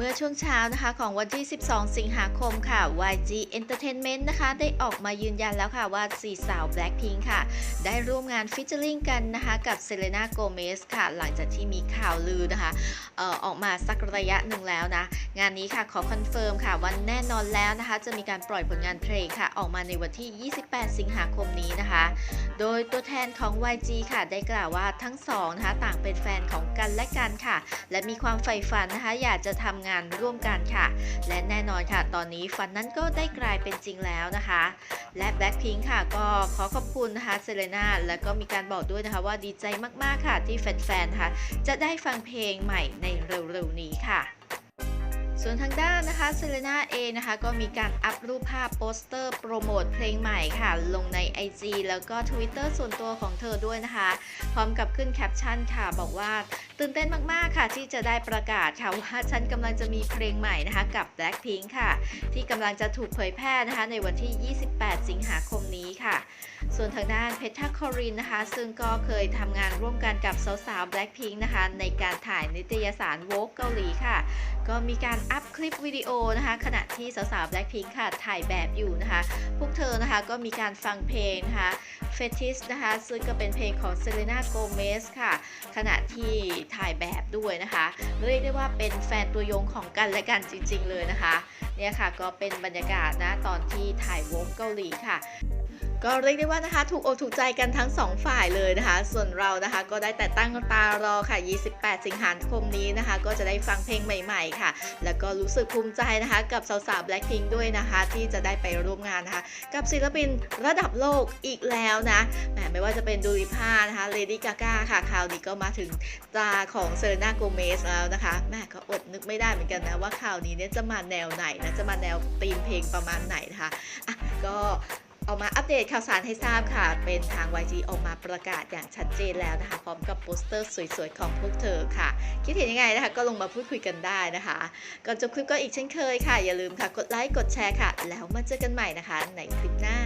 เมื่อช่วงเช้านะคะของวันที่ 12 สิงหาคมค่ะ YG Entertainment นะคะได้ออกมายืนยันแล้วค่ะว่าสี่สาว Blackpink ค่ะ ได้ร่วมงานฟิชเชอร์ลิงกันนะคะกับเซเลนาโกเมสค่ะ หลังจากที่มีข่าวลือนะคะออออกมาสักระยะหนึ่งแล้วนะ งานนี้ค่ะขอคอนเฟิร์มค่ะวันแน่นอนแล้วนะคะ จะมีการปล่อยผลงานเพลงค่ะ ออกมาในวันที่ 28 สิงหาคมนี้นะคะ โดยตัวแทนของ YG ค่ะ ได้กล่าวว่าทั้งสองนะคะต่างเป็นแฟนของกันและกันค่ะ และมีความใฝ่ฝันนะคะ อยากจะทำงานร่วมกันค่ะ และแน่นอนค่ะ ตอนนี้ฝันนั้นก็ได้กลายเป็นจริงแล้วนะคะ และ Blackpink ค่ะ ก็ขอขอบคุณนะคะเซเลนาแล้วก็มีการบอกด้วยนะคะว่าดีใจมากๆค่ะที่แฟนๆนะคะจะได้ฟังเพลงใหม่ในเร็วๆนี้ค่ะ ส่วนทางด้านนะคะเซเลนาเองนะคะก็มีการอัพรูปภาพโปสเตอร์โปรโมทเพลงใหม่ค่ะ ลงใน IG แล้วก็ Twitter ส่วนตัวของเธอด้วยนะคะ พร้อมกับขึ้นแคปชั่นค่ะ บอกว่าตื่นเต้นมาก ๆ ค่ะ ที่จะได้ประกาศค่ะว่าฉันกำลังจะมีเพลงใหม่นะคะ กับ Blackpink ค่ะ ที่กำลังจะถูกเผยแพร่นะคะในวันที่ 28 สิงหาคมนี้ค่ะ ส่วนทางด้านเพชรคอรินนะคะ ซึ่งก็เคยทำงานร่วมกันกับสาวๆ Blackpink นะคะ ในการถ่ายนิตยสาร Vogue เกาหลีค่ะ ก็มีการอัพคลิปวิดีโอนะคะ ขณะที่สาวๆ Blackpink ค่ะ ถ่ายแบบอยู่นะคะ พวกเธอนะคะก็มีการฟังเพลงนะคะ Fetish นะคะ ซึ่งก็เป็นเพลงของ Selena Gomez ค่ะ ขณะที่ถ่ายแบบด้วยนะคะ เรียกได้ว่าเป็นแฟนตัวยงของกันและกันจริง ๆ เลยนะคะ เนี่ยค่ะก็เป็นบรรยากาศนะตอนที่ถ่ายวงเกาหลีค่ะ ก็เรียกได้ว่านะคะถูกอกถูกใจกันทั้งสองฝ่ายเลยนะคะ ส่วนเรานะคะก็ได้แต่ตั้งตารอค่ะ 28 สิงหาคมนี้นะคะ ก็จะได้ฟังเพลงใหม่ๆค่ะ แล้วก็รู้สึกภูมิใจนะคะ กับสาวๆ Blackpink ด้วยนะคะ ที่จะได้ไปร่วมงานนะคะ กับศิลปินระดับโลกอีกแล้วนะแหมไม่ว่าจะเป็นดูริพานะคะเลดี้กาก้าค่ะคราวนี้ก็มาถึงตาของเซเลนาโกเมสแล้วนะคะแหม่ก็อดนึกไม่ได้เหมือนกันนะว่าข่าวนี้เนี่ยจะมาแนวไหนนะจะมาแนวธีมเพลงประมาณไหนนะคะอะ ออกมาอัปเดตข่าวสารให้ทราบค่ะ เป็นทาง YG ออกมาประกาศอย่างชัดเจนแล้วนะคะ พร้อมกับโปสเตอร์สวยๆ ของพวกเธอค่ะ คิดเห็นยังไงนะคะ ก็ลงมาพูดคุยกันได้นะคะ ก่อนจบคลิปก็อีกเช่นเคยค่ะ อย่าลืมค่ะ กดไลค์ กดแชร์ค่ะ แล้วมาเจอกันใหม่นะคะ ในคลิปหน้า